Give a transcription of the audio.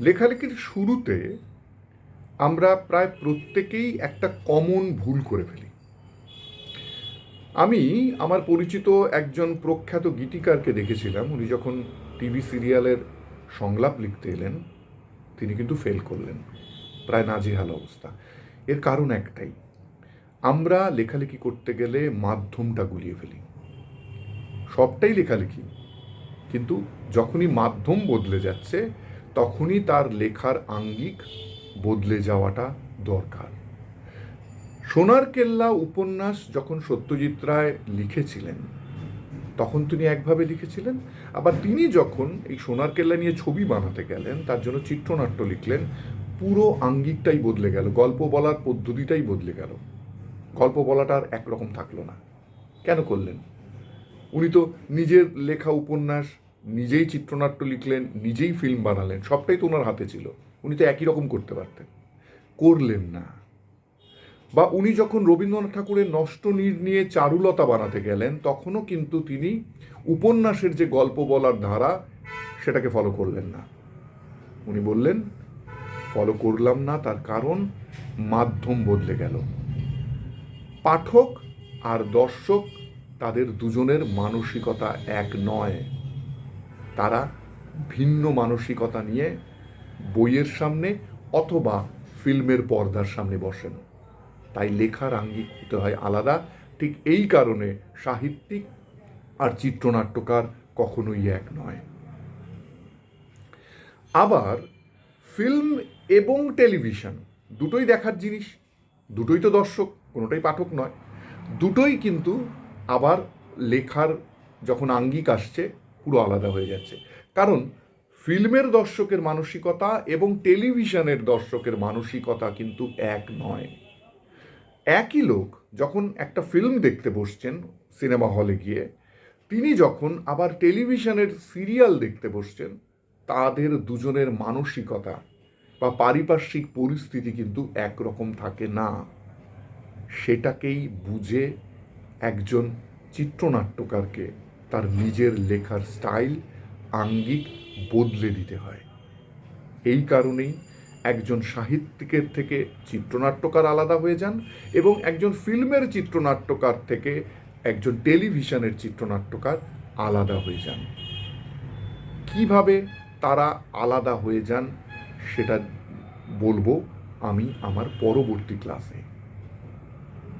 লেখালেখির শুরুতে আমরা প্রায় প্রত্যেকেই একটা কমন ভুল করে ফেলি। আমি আমার পরিচিত একজন প্রখ্যাত গীতিকারকে দেখেছিলাম, উনি যখন টিভি সিরিয়ালের সংলাপ লিখতে এলেন, তিনি কিন্তু ফেল করলেন। প্রায় নাজেহাল অবস্থা। এর কারণ একটাই, আমরা লেখালেখি করতে গেলে মাধ্যমটা গুলিয়ে ফেলি। সবটাই লেখালেখি, কিন্তু যখনই মাধ্যম বদলে যাচ্ছে তখনই তার লেখার আঙ্গিক বদলে যাওয়াটা দরকার। সোনার কেল্লা উপন্যাস যখন সত্যজিৎ রায় লিখেছিলেন, তখন তিনি একভাবে লিখেছিলেন। আবার তিনি যখন এই সোনার কেল্লা নিয়ে ছবি বানাতে গেলেন, তার জন্য চিত্রনাট্য লিখলেন, পুরো আঙ্গিকটাই বদলে গেল, গল্প বলার পদ্ধতিটাই বদলে গেল। গল্প বলাটা আর একরকম থাকল না। কেন করলেন? উনি তো নিজের লেখা উপন্যাস নিজেই চিত্রনাট্য লিখলেন, নিজেই ফিল্ম বানালেন, সবটাই তো ওনার হাতে ছিল। উনি তো একই রকম করতে পারতেন। করলেন না। বা উনি যখন রবীন্দ্রনাথ ঠাকুরের নষ্ট নীর নিয়ে চারুলতা বানাতে গেলেন, তখনও কিন্তু তিনি উপন্যাসের যে গল্প বলার ধারা, সেটাকে ফলো করলেন না। উনি বললেন ফলো করলাম না, তার কারণ মাধ্যম বদলে গেল। পাঠক আর দর্শক তাদের দুজনের মানসিকতা এক নয়। তারা ভিন্ন মানসিকতা নিয়ে বইয়ের সামনে অথবা ফিল্মের পর্দার সামনে বসেন। তাই লেখার আঙ্গিক হতে হয় আলাদা। ঠিক এই কারণে সাহিত্যিক আর চিত্রনাট্যকার কখনোই এক নয়। আবার ফিল্ম এবং টেলিভিশন দুটোই দেখার জিনিস, দুটোই তো দর্শক, কোনোটাই পাঠক নয়। দুটোই কিন্তু আবার লেখার যখন আঙ্গিক আসছে পুরো আলাদা হয়ে যাচ্ছে। কারণ ফিল্মের দর্শকের মানসিকতা এবং টেলিভিশনের দর্শকের মানসিকতা কিন্তু এক নয়। একই লোক যখন একটা ফিল্ম দেখতে বসছেন সিনেমা হলে গিয়ে, তিনি যখন আবার টেলিভিশনের সিরিয়াল দেখতে বসছেন, তাদের দুজনের মানসিকতা বা পারিপার্শ্বিক পরিস্থিতি কিন্তু একরকম থাকে না। সেটাকেই বুঝে একজন চিত্রনাট্যকারকে তার নিজের লেখার স্টাইল আঙ্গিক বদলে দিতে হয়। এই কারণেই একজন সাহিত্যিকের থেকে চিত্রনাট্যকার আলাদা হয়ে যান এবং একজন ফিল্মের চিত্রনাট্যকার থেকে একজন টেলিভিশনের চিত্রনাট্যকার আলাদা হয়ে যান। কীভাবে তারা আলাদা হয়ে যান সেটা বলব আমি আমার পরবর্তী ক্লাসে।